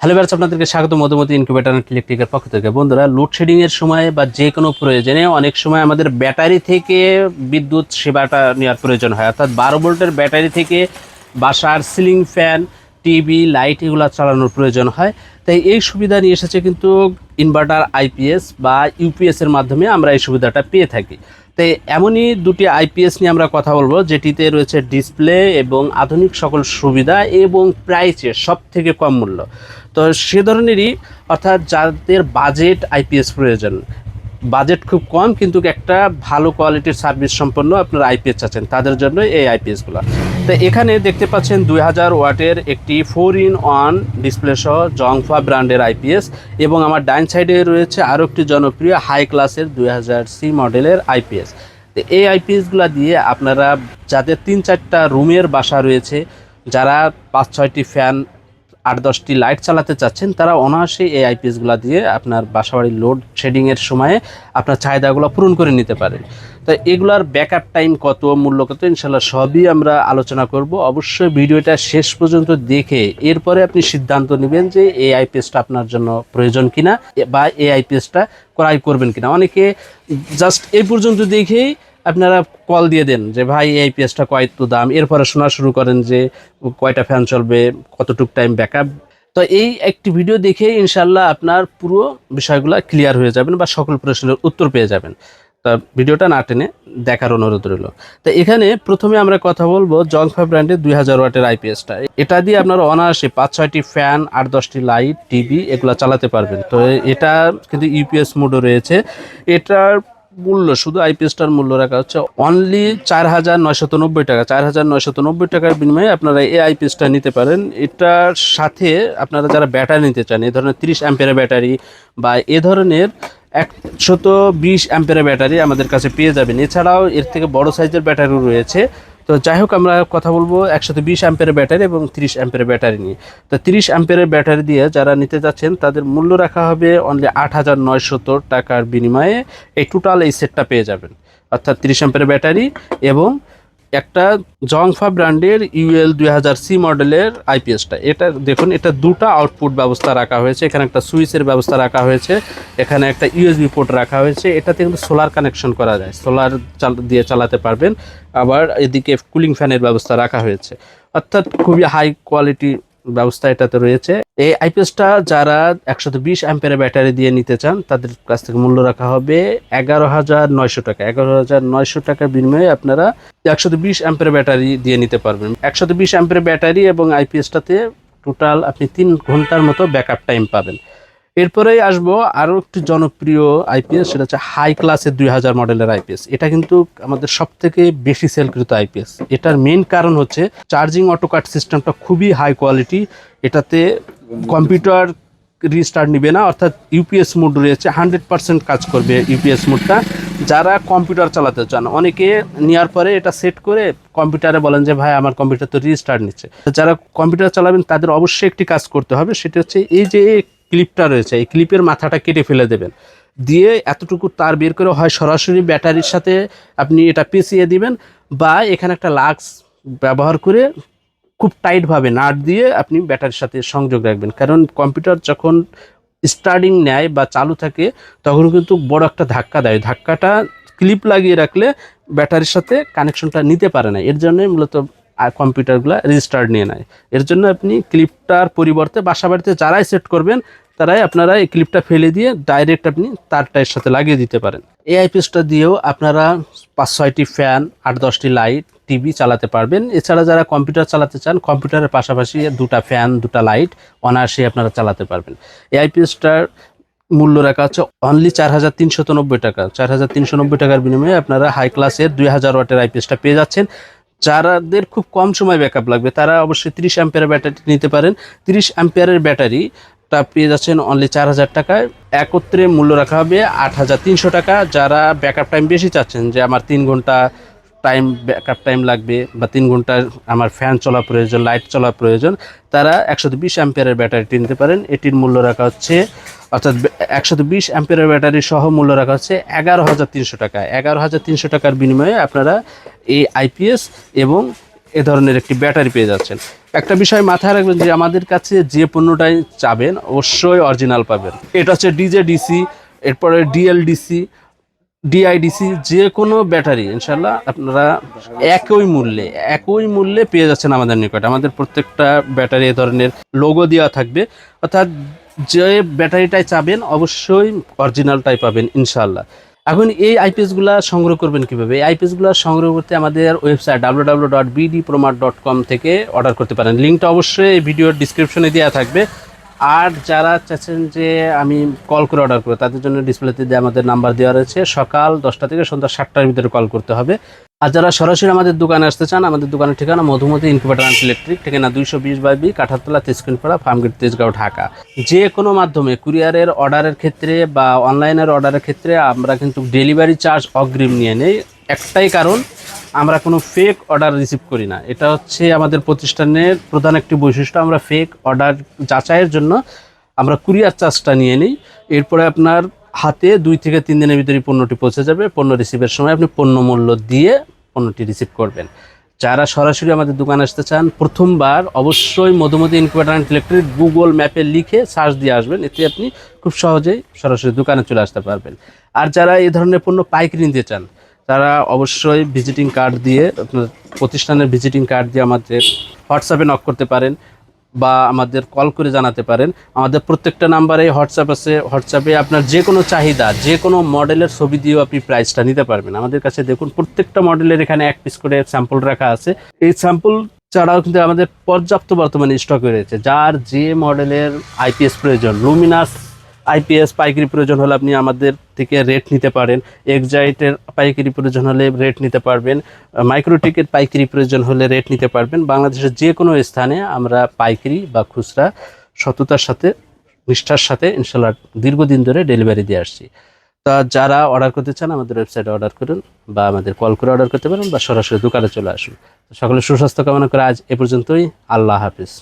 Hello ব্যাস আপনাদেরকে স্বাগত। মধুমতি ইনকিউবেটার অ্যান্ড ইলেকট্রিকের পক্ষ থেকে। বন্ধুরা লোডশেডিংয়ের সময় বা যে কোনো প্রয়োজনে অনেক সময় আমাদের ব্যাটারি থেকে বিদ্যুৎ সেবাটা নেওয়ার প্রয়োজন হয়। অর্থাৎ বারো ভোল্টের ব্যাটারি থেকে বাসার সিলিং ফ্যান টিভি, লাইট এগুলো চালানোর প্রয়োজন হয়। তাই এই সুবিধা নিয়ে এসেছে কিন্তু ইনভার্টার আইপিএস বা ইউপিএস এর মাধ্যমে আমরা এই সুবিধাটা পেয়ে থাকি। তাই এমনই দুটি আইপিএস নিয়ে আমরা কথা বলব, যেটিতে রয়েছে ডিসপ্লে এবং আধুনিক সকল সুবিধা এবং প্রাইসে সব থেকে কম মূল্য। তো সে ধরনেরই অর্থাৎ যাদের বাজেট আইপিএস প্রয়োজন বাজেট খুব কম, কিন্তু একটা ভালো কোয়ালিটির সার্ভিস সম্পন্ন আপনার আইপিএস চাচ্ছেন তাদের জন্য এই আইপিএসগুলো। তো এখানে দেখতে পাচ্ছেন দুই হাজার ওয়াটের একটি ফোর ইন ওয়ান ডিসপ্লে সহ জংফা ব্র্যান্ডের আইপিএস এবং আমার ডাইন সাইডে রয়েছে আরও একটি জনপ্রিয় হাই ক্লাসের দুই হাজার সি মডেলের আইপিএস। তো এই আইপিএসগুলো দিয়ে আপনারা যাদের তিন চারটা রুমের বাসা রয়েছে, যারা পাঁচ ছয়টি ফ্যান আট দশটি লাইট চালাতে চাচ্ছেন, তারা অনায়াসে এই আইপিএসগুলো দিয়ে আপনার বাসাবাড়ির লোড শেডিংয়ের সময়ে আপনার চাহিদাগুলো পূরণ করে নিতে পারেন। তো এগুলার ব্যাকআপ টাইম কত, মূল্য কত ইনশাল্লাহ সবই আমরা আলোচনা করব। অবশ্যই ভিডিওটা শেষ পর্যন্ত দেখে এরপরে আপনি সিদ্ধান্ত নেবেন যে এই আইপিএসটা আপনার জন্য প্রয়োজন কিনা বা এই আইপিএসটা ক্রয় করবেন কিনা। অনেকে জাস্ট এই পর্যন্ত দেখেই আপনারা কল দিয়ে দেন যে, ভাই, এই পিএসটা কত দাম? এরপরে শোনা শুরু করেন যে, কয়টা ফ্যান চলবে? কতটুক টাইম ব্যাকআপ তো এই একটি ভিডিও দেখে ইনশাল্লাহ আপনার পুরো বিষয়গুলো ক্লিয়ার হয়ে যাবেন বা সকল প্রশ্নের উত্তর পেয়ে যাবেন। তা ভিডিওটা না টেনে দেখার অনুরোধ রইল। তো এখানে প্রথমে আমরা কথা বলব জংফা ব্র্যান্ডের দুই হাজার ওয়াটের আইপিএসটা এটা দিয়ে আপনারা অনায়াসে পাঁচ, ছয়টি ফ্যান আট, দশটি লাইট টিভি এগুলো চালাতে পারবেন। তো এটা কিন্তু ইউপিএস মোডও রয়েছে। এটার মূল্য, শুধু আইপিএসটার মূল্য রাখা হচ্ছে অনলি চার হাজার নয়শত নব্বই টাকা। চার হাজার নয়শত নব্বই টাকার বিনিময়ে আপনারা এই আইপিএসটা নিতে পারেন। এটার সাথে আপনারা যারা ব্যাটারি নিতে চান এ ধরনের তিরিশ অ্যাম্পের ব্যাটারি বা এ ধরনের একশত বিশ অ্যাম্পের ব্যাটারি আমাদের কাছে পেয়ে যাবেন। এছাড়াও এর থেকে বড় সাইজের ব্যাটারিও রয়েছে। তো যাই হোক, আমরা কথা বলব একসাথে বিশ অ্যাম্পের ব্যাটারি এবং তিরিশ অ্যাম্পের ব্যাটারি নিয়ে। তো তিরিশ অ্যাম্পের ব্যাটারি দিয়ে যারা নিতে যাচ্ছেন, তাদের মূল্য রাখা হবে অনলি আট হাজার নয়শত টাকার বিনিময়ে এই টোটাল এই সেটটা পেয়ে যাবেন। অর্থাৎ তিরিশ অ্যাম্পের ব্যাটারি এবং একটা জংফা ব্র্যান্ডের ইউএল দুই হাজার সি মডেলের আইপিএসটা এটা দেখুন, এটা দুটা আউটপুট ব্যবস্থা রাখা হয়েছে। এখানে একটা সুইচের ব্যবস্থা রাখা হয়েছে। এখানে একটা ইউএসবি পোর্ট রাখা হয়েছে। এটাতে কিন্তু সোলার কানেকশন করা যায়। সোলার দিয়ে চালাতে পারবেন। আবার এদিকে কুলিং ফ্যানের ব্যবস্থা রাখা হয়েছে। অর্থাৎ খুবই হাই কোয়ালিটি ব্যবস্থা এটাতে রয়েছে। এই আইপিএসটা যারা একশো বিশ অ্যাম্পের ব্যাটারি দিয়ে নিতে চান, তাদের কাছ থেকে মূল্য রাখা হবে এগারো হাজার নয়শো টাকা। এগারো হাজার নয়শো টাকার বিনিময়ে আপনারা একশো বিশ অ্যাম্পের ব্যাটারি দিয়ে নিতে পারবেন। একশো বিশ অ্যাম্পের ব্যাটারি এবং আইপিএসটাতে টোটাল আপনি তিন ঘণ্টার মতো ব্যাকআপ টাইম পাবেন। এরপরেই আসব আরও একটি জনপ্রিয় আইপিএস সেটা হচ্ছে হাই ক্লাসের দুই হাজার মডেলের আইপিএস এটা কিন্তু আমাদের সব থেকে বেশি সেলকৃত আইপিএস এটার মেন কারণ হচ্ছে চার্জিং অটো কাট সিস্টেমটা খুবই হাই কোয়ালিটি এটাতে কম্পিউটার রিস্টার্ট নিবে না, অর্থাৎ ইউপিএস মোড রয়েছে হান্ড্রেড পার্সেন্ট কাজ করবে ইউপিএস মোডটা যারা কম্পিউটার চালাতে চান, অনেকে নেওয়ার পরে এটা সেট করে কম্পিউটারে বলেন যে, ভাই, আমার কম্পিউটার তো রিস্টার্ট নিচ্ছে। যারা কম্পিউটার চালাবেন, তাদের অবশ্যই একটি কাজ করতে হবে, সেটা হচ্ছে এই যে ক্লিপটা রয়েছে, এই ক্লিপের মাথাটা কেটে ফেলে দেবেন। দিয়ে এতটুকু তার বের করে হয় সরাসরি ব্যাটারির সাথে আপনি এটা পেঁচিয়ে দিবেন বা এখানে একটা লাক্স ব্যবহার করে খুব টাইটভাবে নাট দিয়ে আপনি ব্যাটারির সাথে সংযোগ রাখবেন। কারণ কম্পিউটার যখন স্টার্টিং নেয় বা চালু থাকে, তখন কিন্তু বড় একটা ধাক্কা দেয়। ধাক্কাটা ক্লিপ লাগিয়ে রাখলে ব্যাটারির সাথে কানেকশনটা নিতে পারে না। এর জন্যই মূলত কম্পিউটারগুলো রেজিস্টার্ড নিয়ে নেয়। এর জন্য আপনি ক্লিপটার পরিবর্তে বাসা বাড়িতে যারাই সেট করবেন, তারাই আপনারা এই ক্লিপটা ফেলে দিয়ে ডাইরেক্ট আপনি তারটার সাথে লাগিয়ে দিতে পারেন। এই আইপিএসটা দিয়েও আপনারা পাঁচ, ছয়টি ফ্যান আট, দশটি লাইট টিভি চালাতে পারবেন। এছাড়া যারা কম্পিউটার চালাতে চান কম্পিউটারের পাশাপাশি দুটা ফ্যান দুটা লাইট অনায়াসে আপনারা চালাতে পারবেন। এই আইপিএসটার মূল্য রাখা হচ্ছে অনলি চার হাজার তিনশো নব্বই টাকা। চার হাজার তিনশো নব্বই টাকার বিনিময়ে আপনারা হাই ক্লাসের দুই হাজার ওয়াটের আইপিএসটা পেয়ে যাচ্ছেন। যারাদের খুব কম সময় ব্যাকআপ লাগবে, তারা অবশ্যই তিরিশ অ্যাম্পিয়ারের ব্যাটারি নিতে পারেন। তিরিশ অ্যাম্পিয়ারের ব্যাটারি টা পেয়ে যাচ্ছেন অনলি চার হাজার টাকায়। একত্রে মূল্য রাখা হবে আট হাজার তিনশো টাকা। যারা ব্যাকআপ টাইম বেশি চাচ্ছেন যে আমার তিন ঘণ্টা টাইম ব্যাকআপ টাইম লাগবে বা তিন ঘণ্টা আমার ফ্যান চলা প্রয়োজন লাইট চলা প্রয়োজন, তারা একশো বিশ অ্যাম্পিয়ারের ব্যাটারিটি নিতে পারেন। এটির মূল্য রাখা হচ্ছে, অর্থাৎ একশো বিশ অ্যাম্পিয়ারের ব্যাটারি সহ মূল্য রাখা হচ্ছে এগারো হাজার তিনশো টাকা এগারো হাজার তিনশো টাকার বিনিময়ে আপনারা এই আইপিএস এবং এ ধরনের একটি ব্যাটারি পেয়ে যাচ্ছেন। একটা বিষয় মাথায় রাখবেন যে আমাদের কাছে যে পণ্যটাই চাবেন, অবশ্যই অরিজিনাল পাবেন। এটা হচ্ছে ডিজে, ডিসি, এরপরে ডিএলডিসি, ডিআইডিসি, যে কোনো ব্যাটারি ইনশাল্লাহ আপনারা একই মূল্যে একই মূল্যে পেয়ে যাচ্ছেন আমাদের নিকট। আমাদের প্রত্যেকটা ব্যাটারি এ ধরনের লোগো দেওয়া থাকবে। অর্থাৎ যে ব্যাটারিটাই চাবেন, অবশ্যই অরিজিনালটাই পাবেন ইনশাল্লাহ এখন এই আইপিএসগুলো সংগ্রহ করবেন কীভাবে? এই আইপিএসগুলো সংগ্রহ করতে আমাদের website W W dot BD dot com থেকে অর্ডার করতে পারেন। লিঙ্কটা অবশ্যই এই ভিডিওর ডিসক্রিপশনে দেওয়া থাকবে। আর যারা চাচ্ছেন যে আমি কল করে অর্ডার করব, তাদের জন্য ডিসপ্লেতে আমাদের নাম্বার দেওয়া রয়েছে। সকাল দশটা থেকে সন্ধ্যা সাতটার ভিতরে কল করতে হবে। আর যারা সরাসরি আমাদের দোকানে আসতে চান, আমাদের দোকানের ঠিকানা মধুমতি ইনকিউবেটার অ্যান্ড ইলেকট্রিক ঠিকানা দুইশো বিশ বাই বি কাঠারতলা তেজকিনপাড়া, ফার্মগেট, তেজগাঁও, ঢাকা। যে কোনো মাধ্যমে কুরিয়ারের অর্ডারের ক্ষেত্রে বা অনলাইনের অর্ডারের ক্ষেত্রে আমরা কিন্তু ডেলিভারি চার্জ অগ্রিম নিয়ে নেই। একটাই কারণ, আমরা কোনো ফেক অর্ডার রিসিভ করি না। এটা হচ্ছে আমাদের প্রতিষ্ঠানের প্রধান একটি বৈশিষ্ট্য, আমরা ফেক অর্ডার যাচাইয়ের জন্য আমরা কুরিয়ার চার্জটা নিয়ে নিই। এরপরে আপনার হাতে দুই থেকে তিন দিনের ভিতরে পণ্যটি পৌঁছে যাবে। পণ্য রিসিভের সময় আপনি পণ্য মূল্য দিয়ে পণ্যটি রিসিভ করবেন। যারা সরাসরি আমাদের দোকানে আসতে চান, প্রথমবার অবশ্যই মধুমতি অ্যান্ড ইলেকট্রিক গুগল ম্যাপে লিখে সার্চ দিয়ে আসবেন। এতে আপনি খুব সহজেই সরাসরি দোকানে চলে আসতে পারবেন। আর যারা এই ধরনের পণ্য পাইকারি নিতে চান, তারা অবশ্যই ভিজিটিং কার্ড দিয়ে আপনার প্রতিষ্ঠানের ভিজিটিং কার্ড দিয়ে আমাদের হোয়াটসঅ্যাপে নক করতে পারেন। বা আমাদের কল করে জানাতে পারেন। আমাদের প্রত্যেকটা নাম্বারে হোয়াটসঅ্যাপ আছে। হোয়াটসঅ্যাপে আপনার যে কোনো চাহিদা, যে কোনো মডেলের ছবি দিয়েও আপনি প্রাইসটা নিতে পারবেন। আমাদের কাছে দেখুন, প্রত্যেকটা মডেলের এখানে এক পিস করে স্যাম্পল রাখা আছে। এই স্যাম্পল ছাড়াও কিন্তু আমাদের পর্যাপ্ত বর্তমানে স্টক রয়েছে। যার যে মডেলের আইপিএস প্রয়োজন লুমিনাস আইপিএস পাইকারি প্রয়োজন হলে আপনি আমাদের থেকে রেট নিতে পারেন। এক্সাইটের পাইকারি প্রয়োজন হলে রেট নিতে পারবেন। মাইক্রোটিকের পাইকারি প্রয়োজন হলে রেট নিতে পারবেন। বাংলাদেশের যে কোনো স্থানে আমরা পাইকারি বা খুচরা সততার সাথে, নিষ্ঠার সাথে ইনশাল্লাহ দীর্ঘদিন ধরে ডেলিভারি দিয়ে আসছি। তা যারা অর্ডার করতে চান আমাদের ওয়েবসাইটে অর্ডার করুন বা আমাদের কল করে অর্ডার করতে পারেন বা সরাসরি দোকানে চলে আসুন। সকলে সুস্বাস্থ্য কামনা করে আজ এ পর্যন্তই। আল্লাহ হাফিজ।